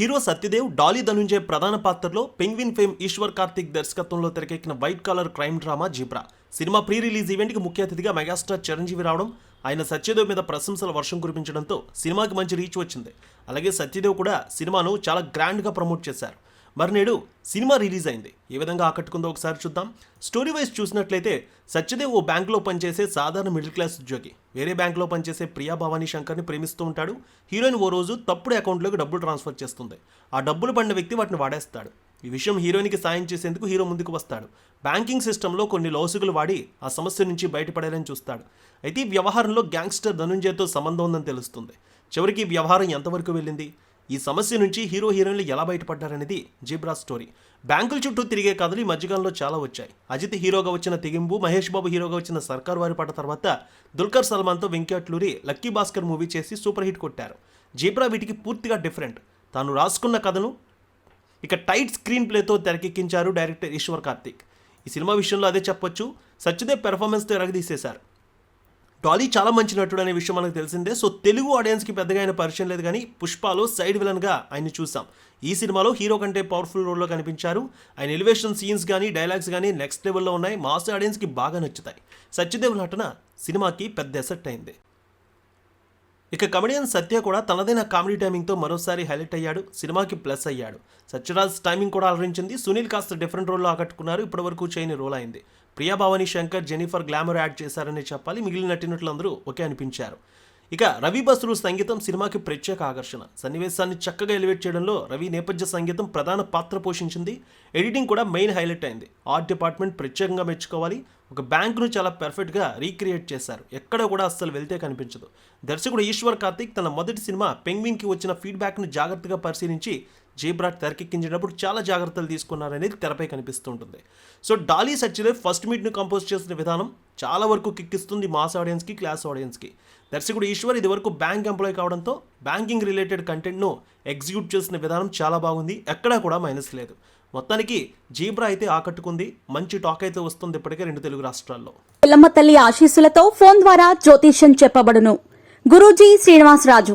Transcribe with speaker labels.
Speaker 1: Hero Satyadev Dolly Dhananjay ప్రధాన పాత్రలో penguin fame Eshwar Karthik దర్శకత్వంలో తెరకెక్కిన white collar crime drama Zebra. Cinema pre release ఈవెంట్కి ముఖ్య అతిథిగా మెగాస్టార్ చిరంజీవి రావడం ఆయన సత్యదేవ్ మీద ప్రశంసల వర్షం కురిపించడంతో సినిమాకి మంచి రీచ్ వచ్చింది. అలాగే సత్యదేవ్ కూడా సినిమాను చాలా గ్రాండ్గా ప్రమోట్ చేశారు. మరి నేడు సినిమా రిలీజ్ అయింది. ఏ విధంగా ఆకట్టుకుందో ఒకసారి చూద్దాం. స్టోరీ వైజ్ చూసినట్లయితే సత్యదేవ్ ఓ బ్యాంకులో పనిచేసే సాధారణ మిడిల్ క్లాస్ ఉద్యోగి. వేరే బ్యాంకులో పనిచేసే ప్రియా భవానీ శంకర్ని ప్రేమిస్తూ ఉంటాడు. హీరోయిన్ ఓ రోజు తప్పుడు అకౌంట్లోకి డబ్బులు ట్రాన్స్ఫర్ చేస్తుంది. ఆ డబ్బులు పడిన వ్యక్తి వాటిని వాడేస్తాడు. ఈ విషయం హీరోయిన్కి సాయం చేసేందుకు హీరో ముందుకు వస్తాడు. బ్యాంకింగ్ సిస్టంలో కొన్ని లౌసుగులు వాడి ఆ సమస్య నుంచి బయటపడాలని చూస్తాడు. అయితే ఈ వ్యవహారంలో గ్యాంగ్స్టర్ ధనుంజయ్తో సంబంధం ఉందని తెలుస్తుంది. చివరికి ఈ వ్యవహారం ఎంతవరకు వెళ్ళింది? ఈ సమస్య నుంచి హీరో హీరోయిన్లు ఎలా బయటపడ్డారనేది జీబ్రా స్టోరీ. బ్యాంకుల చుట్టూ తిరిగే కథలు ఈ మధ్యకాలంలో చాలా వచ్చాయి. అజిత్ హీరోగా వచ్చిన తెగింపు మహేష్ బాబు హీరోగా వచ్చిన సర్కార్ వారి పాట తర్వాత దుల్కర్ సల్మాన్తో వెంకట్లూరి లక్కీ భాస్కర్ మూవీ చేసి సూపర్ హిట్ కొట్టారు. జీబ్రా వీటికి పూర్తిగా డిఫరెంట్. తాను రాసుకున్న కథను ఇక టైట్ స్క్రీన్ ప్లేతో తెరకెక్కించారు డైరెక్టర్ ఈశ్వర్ కార్తిక్. ఈ సినిమా విషయంలో అదే చెప్పొచ్చు. సత్యదేవ్ పెర్ఫార్మెన్స్తో ఎరగదీసేశారు. డాలీ చాలా మంచి నటుడు అనే విషయం మనకు తెలిసిందే. సో తెలుగు ఆడియన్స్కి పెద్దగా ఆయన పరిచయం లేదు కానీ పుష్పాలో సైడ్ విలన్గా ఆయన చూసాం. ఈ సినిమాలో హీరో కంటే పవర్ఫుల్ రోల్లో కనిపించారు. ఆయన ఎలివేషన్ సీన్స్ కానీ డైలాగ్స్ కానీ నెక్స్ట్ లెవెల్లో ఉన్నాయి. మాస్ ఆడియన్స్కి బాగా నచ్చుతాయి. సత్యదేవ్ నటన సినిమాకి పెద్ద ఎసెట్ అయింది. ఇక కమెడియన్ సత్య కూడా తనదైన కామెడీ టైమింగ్తో మరోసారి హైలైట్ అయ్యాడు. సినిమాకి ప్లస్ అయ్యాడు. సత్యరాజ్ టైమింగ్ కూడా అలరించింది. సునీల్ కాస్త డిఫరెంట్ రోల్లో ఆకట్టుకున్నారు. ఇప్పటివరకు చేయని రోల్ అయింది. Priya Bhavani Shankar Jennifer glamour add చేశారని చెప్పాలి. మిగిలిన నటినట్లందరూ ఒకే అనిపించారు. ఇక రవి బస్రు సంగీతం సినిమాకి ప్రత్యేక ఆకర్షణ. సన్నివేశాన్ని చక్కగా ఎలివేట్ చేయడంలో రవి నేపథ్య సంగీతం ప్రధాన పాత్ర పోషించింది. ఎడిటింగ్ కూడా మెయిన్ హైలైట్ అయింది. ఆర్ట్ డిపార్ట్మెంట్ ప్రత్యేకంగా మెచ్చుకోవాలి. ఒక బ్యాంకును చాలా పర్ఫెక్ట్గా రీక్రియేట్ చేశారు. ఎక్కడ కూడా అస్సలు వెళ్తే కనిపించదు. దర్శకుడు ఈశ్వర్ కార్తిక్ తన మొదటి సినిమా పెంగ్విన్కి వచ్చిన ఫీడ్బ్యాక్ను జాగ్రత్తగా పరిశీలించి జేబ్రాట్ తెరకెక్కించేటప్పుడు చాలా జాగ్రత్తలు తీసుకున్నారనేది తెరపై కనిపిస్తుంటుంది. సో డాలీ సచ్చిలే ఫస్ట్ మీట్ను కంపోజ్ చేసిన విధానం చాలా వరకు కిక్కిస్తుంది మాస్ ఆడియన్స్కి క్లాస్ ఆడియన్స్కి. దర్శకుడు ఈశ్వర్ ఇది వరకు బ్యాంక్ ఎంప్లాయ్ కావడంతో బ్యాంకింగ్ రిలేటెడ్ కంటెంట్ను ఎగ్జిక్యూట్ చేసిన విధానం చాలా బాగుంది ఎక్కడా కూడా మైనస్ లేదు. మొత్తానికి జీబ్రా అయితే ఆకట్టుకుంది మంచి టాక్ అయితే వస్తుంది ఇప్పటికే రెండు తెలుగు రాష్ట్రాల్లో.
Speaker 2: పిల్లమ్మ తల్లి ఆశీస్సులతో ఫోన్ ద్వారా జ్యోతిష్యం చెప్పబడును. గురూజీ శ్రీనివాసరాజు